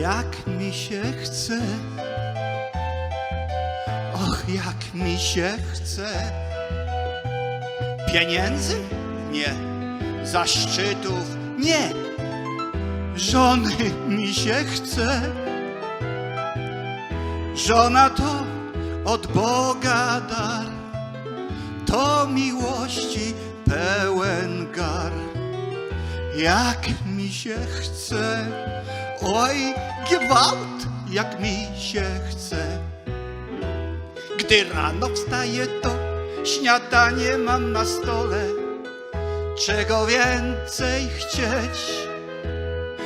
jak mi się chce. Och, jak mi się chce. Pieniędzy? Nie. Zaszczytów? Nie. Żony mi się chce. Żona to od Boga dar, to miłości pełen gar. Jak mi się chce, oj, gwałt, jak mi się chce. Gdy rano wstaję, to śniadanie mam na stole. Czego więcej chcieć?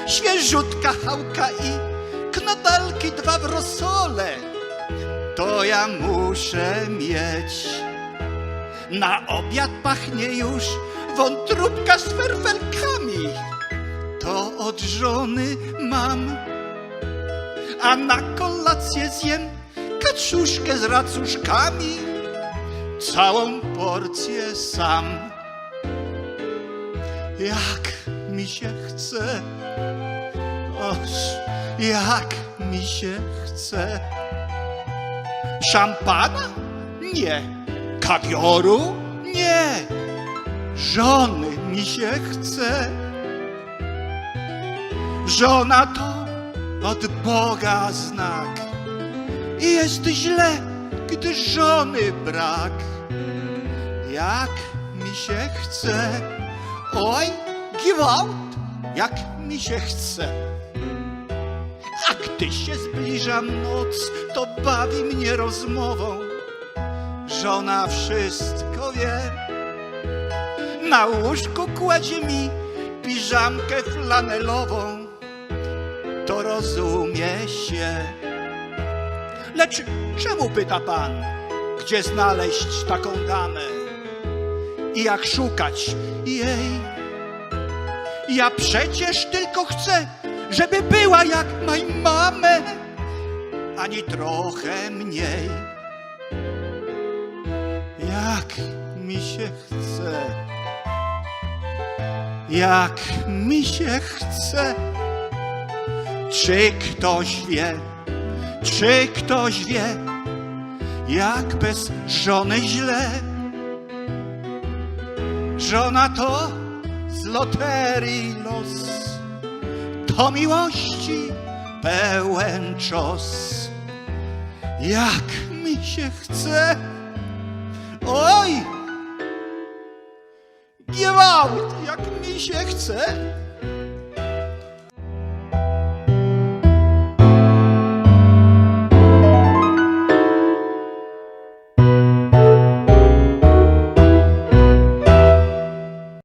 Świeżutka chałka i knotalki dwa w rosole. To ja muszę mieć. Na obiad pachnie już wątróbka z ferfelkami. To od żony mam. A na kolację zjem kaczuszkę z racuszkami. Całą porcję sam. Jak mi się chce. Oż, jak mi się chce. Szampana? Nie. Kawioru? Nie. Żony mi się chce. Żona to od Boga znak. I jest źle, gdy żony brak. Jak mi się chce. Oj, gwałt, jak mi się chce. A gdy się zbliża noc, to bawi mnie rozmową. Żona wszystko wie. Na łóżku kładzie mi piżamkę flanelową. To rozumie się. Lecz czemu pyta pan, gdzie znaleźć taką damę? I jak szukać jej? Ja przecież tylko chcę, żeby była jak moj mamę, ani trochę mniej. Jak mi się chce, jak mi się chce. Czy ktoś wie, czy ktoś wie, jak bez żony źle? Żona to z loterii los, to miłości pełen czos. Jak mi się chce, oj! Gwałt, jak mi się chce.